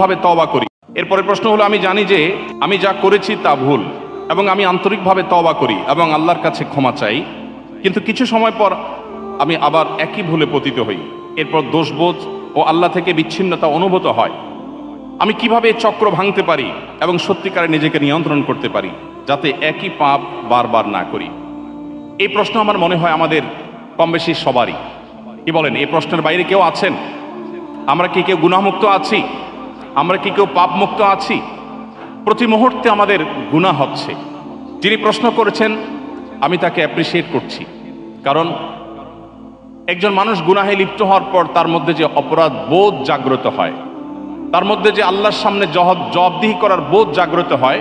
আন্তরিকভাবে তওবা করি। এরপরে প্রশ্ন হলো, আমি জানি যে আমি যা করেছি তা ভুল এবং আমি আন্তরিকভাবে তওবা করি এবং আল্লাহর কাছে ক্ষমা চাই। কিন্তু কিছু সময় পর আমি আবার একই ভুলে পতিত হই। এরপর দোষবোধ ও আল্লাহ থেকে বিচ্ছিন্নতা অনুভূত হয়। আমি কীভাবে চক্র ভাঙতে পারি এবং সত্যিকারে নিজেকে নিয়ন্ত্রণ করতে পারি, যাতে একই পাপ বারবার না করি? এই প্রশ্ন আমার মনে হয় আমাদের কম বেশি সবারই। কি বলেন, এই প্রশ্নের বাইরে কেউ আছেন? আমরা কি কেউ গুণামুক্ত আছি? আমরা কি কেউ পাপমুক্ত আছি? প্রতি মুহূর্তে আমাদের গুণা হচ্ছে। যিনি প্রশ্ন করেছেন, আমি তাকে অ্যাপ্রিসিয়েট করছি। কারণ একজন মানুষ গুনাহে লিপ্ত হওয়ার পর তার মধ্যে যে অপরাধ বোধ জাগ্রত হয়, তার মধ্যে যে আল্লাহর সামনে জবাব জবাবদিহি করার বোধ জাগ্রত হয়,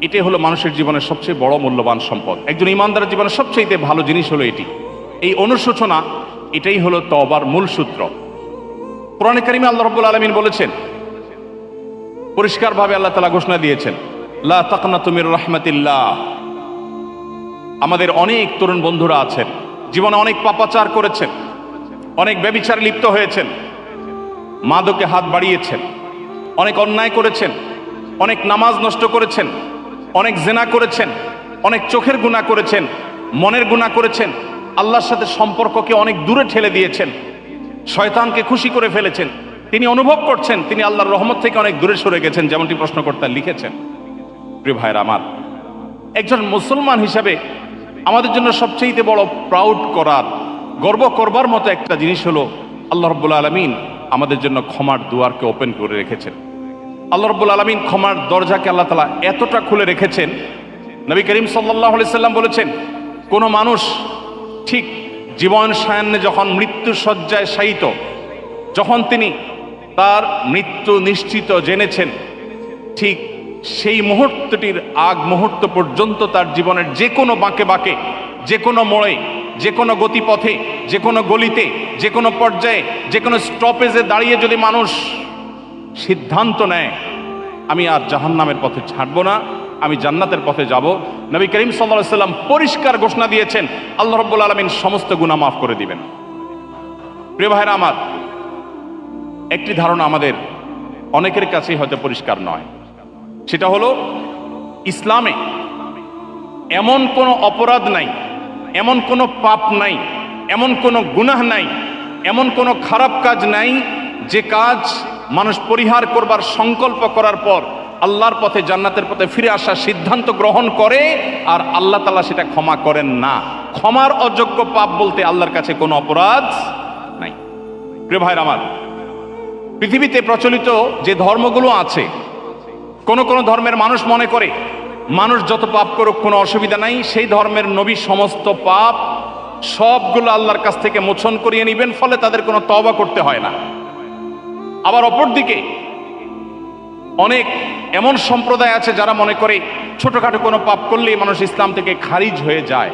এটাই হলো মানুষের জীবনের সবচেয়ে বড় মূল্যবান সম্পদ। একজন ইমানদারের জীবনের সবচেয়ে ভালো জিনিস হলো এটি। এই অনুশোচনা, এটাই হলো তবার মূল সূত্র। কোরআনে কারিমে আল্লাহ রব্বুল আলমিন বলেছেন পরিষ্কারভাবে আল্লাহ তালা ঘোষণা দিয়েছেন, লা তাকনা তুমির রহমতিল্লাহ। আমাদের অনেক তরুণ বন্ধুরা আছেন, জীবনে অনেক পাপাচার করেছেন, অনেক ব্যবিচার লিপ্ত হয়েছেন, মাদকে হাত বাড়িয়েছেন, অনেক অন্যায় করেছেন, অনেক নামাজ নষ্ট করেছেন, অনেক জেনা করেছেন, অনেক চোখের গুণা করেছেন, মনের গুণা করেছেন, আল্লাহর সাথে সম্পর্ককে অনেক দূরে ঠেলে দিয়েছেন, শয়তানকে খুশি করে ফেলেছেন। তিনি অনুভব করছেন, তিনি আল্লাহর রহমত থেকে অনেক দূরে সরে গেছেন, যেমনটি প্রশ্নকর্তা লিখেছেন। প্রিয় ভাইয়ের আমার, একজন মুসলমান হিসাবে আমাদের জন্য সবচেয়ে বড় প্রাউড করার, গর্ব করবার মতো একটা জিনিস হলো, আল্লাহ রব্বুল আলমিন আমাদের জন্য ক্ষমার দুয়ারকে ওপেন করে রেখেছেন। আল্লাহ রব্বুল আলমিন ক্ষমার দরজাকে আল্লাহ তালা এতটা খুলে রেখেছেন। নবী করিম সাল্লাহ সাল্লাম বলেছেন, কোনো মানুষ ঠিক জীবন সায়ান্নে যখন মৃত্যু শয্যায় শায়িত, যখন তিনি তার মৃত্যু নিশ্চিত জেনেছেন। ঠিক সেই মুহূর্তটির আগ মুহূর্ত পর্যন্ত তার জীবনের যে কোনো বাঁকে বাঁকে, যে কোনো মোড়ে, যে কোনো গতিপথে, যে কোনো গলিতে, যে কোনো পর্যায়ে, যে কোনো স্টপেজে দাঁড়িয়ে যদি মানুষ সিদ্ধান্ত নেয়, আমি আর জাহান্নামের পথে ছাড়বো না, আমি জান্নাতের পথে যাব। নবী করিম সাল্লাহ সাল্লাম পরিষ্কার ঘোষণা দিয়েছেন, আল্লাহ রব্বুল আলমিন সমস্ত গুণা মাফ করে দিবেন। প্রিয় ভাইরা আমার একটি ধারণা আমাদের অনেকের কাছেই হয়তো পরিষ্কার নয়। সেটা হলো, ইসলামে এমন কোনো অপরাধ নাই, এমন কোনো পাপ নাই, এমন কোনো গুনাহ নাই, এমন কোনো খারাপ কাজ নাই যে কাজ মানুষ পরিহার করবার সংকল্প করার পর আল্লাহর পথে, জান্নাতের পথে ফিরে আসার সিদ্ধান্ত গ্রহণ করে আর আল্লাহ তালা সেটা ক্ষমা করেন না। ক্ষমার অযোগ্য পাপ বলতে আল্লাহর কাছে কোনো অপরাধ নাই। প্রিয় ভাইর আমার পৃথিবীতে প্রচলিত যে ধর্মগুলো আছে, কোন কোন ধর্মের মানুষ মনে করে, মানুষ যত পাপ করুক কোনো অসুবিধা নাই, সেই ধর্মের নবী সমস্ত পাপ সবগুলো আল্লাহর কাছ থেকে মোছন করিয়ে নেবেন, ফলে তাদের কোনো তবা করতে হয় না। আবার অপরদিকে, অনেক এমন সম্প্রদায় আছে যারা মনে করে, ছোটখাটো কোনো পাপ করলেই মানুষ ইসলাম থেকে খারিজ হয়ে যায়।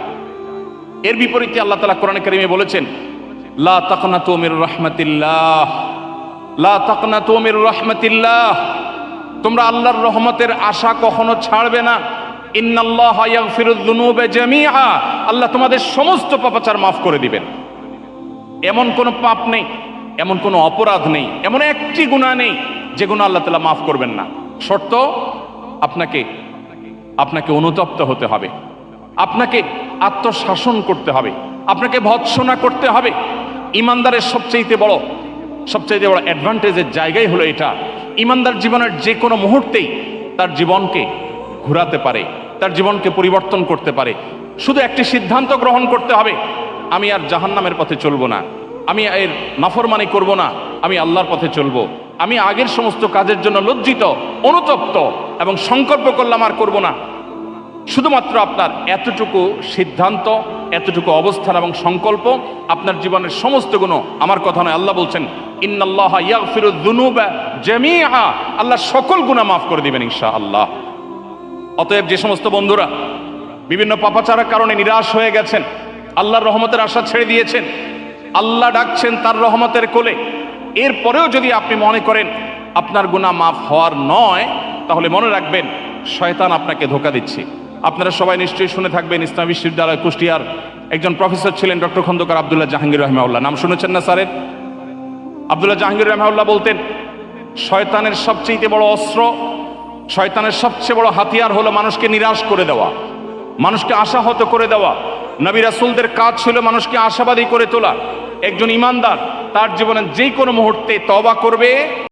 এর বিপরীতে আল্লাহ তালা কোরআন কারিমে বলেছেন, লা তাকনা তুমির রহমতিল্লাহ। লা রহমতিল্লাহ। তোমরা আল্লাহর রহমতের আশা কখনো ছাড়বে না। ইন্নাল্লাহ আল্লাহ তোমাদের সমস্ত পাপাচার মাফ করে দিবেন। এমন কোনো পাপ নেই, এমন কোনো অপরাধ নেই, এমন একটি গুনাহ নেই যে গুনাহ আল্লাহ তাআলা মাফ করবেন না। শর্ত, আপনাকে আপনাকে অনুতপ্ত হতে হবে। আপনাকে আত্মশাসন করতে হবে। আপনাকে ভৎসনা করতে হবে। ইমানদারের সবচেয়ে বড় সবচেয়ে বড় অ্যাডভান্টেজের জায়গাই হলো এটা। ইমানদার জীবনের যে কোনো মুহূর্তেই তার জীবনকে ঘোরাতে পারে, তার জীবনকে পরিবর্তন করতে পারে। শুধু একটি সিদ্ধান্ত গ্রহণ করতে হবে, আমি আর জাহান্নামের পথে চলবো না, আমি এর নাফরমানি করব না, আমি আল্লাহর পথে চলবো। আমি আগের সমস্ত কাজের জন্য লজ্জিত, অনুতপ্ত এবং সংকল্প করলাম আর করব না। শুধুমাত্র আপনার এতটুকু সিদ্ধান্ত, এতটুকু অবস্থান এবং সংকল্প, আপনার জীবনের সমস্ত গুণ আমার কথা নয়। আল্লাহ বলছেন, ইন্নাল্লাহ আল্লাহ সকল গুনাহ মাফ করে দিবেন ইনশাআল্লাহ। অতএব যে সমস্ত বন্ধুরা, বিভিন্ন পাপাচারের কারণে নিরাশ হয়ে গেছেন, আল্লাহর রহমতের আশা ছেড়ে দিয়েছেন, আল্লাহ ডাকছেন তার রহমতের কোলে। এরপরেও যদি আপনি মনে করেন আপনার গুনাহ মাফ হওয়ার নয়, তাহলে মনে রাখবেন, শয়তান আপনাকে ধোকা দিচ্ছে। আপনারা সবাই নিশ্চয়ই শুনে থাকবেন, ইসলাম বিশ্ববিদ্যালয়, কুষ্টিয়ার একজন প্রফেসর ছিলেন ডক্টর খন্দকার আবদুল্লাহ জাহাঙ্গীর রহমাউল্লাহ নাম শুনেছেন না স্যারের? আবদুল্লাহ জাহাঙ্গীর রহমাউল্লাহ বলতেন, শয়তানের সবচেয়ে বড় অস্ত্র, শয়তানের সবচেয়ে বড় হাতিয়ার হলো মানুষকে নিরাশ করে দেওয়া, মানুষকে আশাহত করে দেওয়া। নবী রাসূলদের কাজ ছিল মানুষকে আশাবাদী করে তোলা। একজন ইমানদার তার জীবনে যে কোনো মুহূর্তে তবা করবে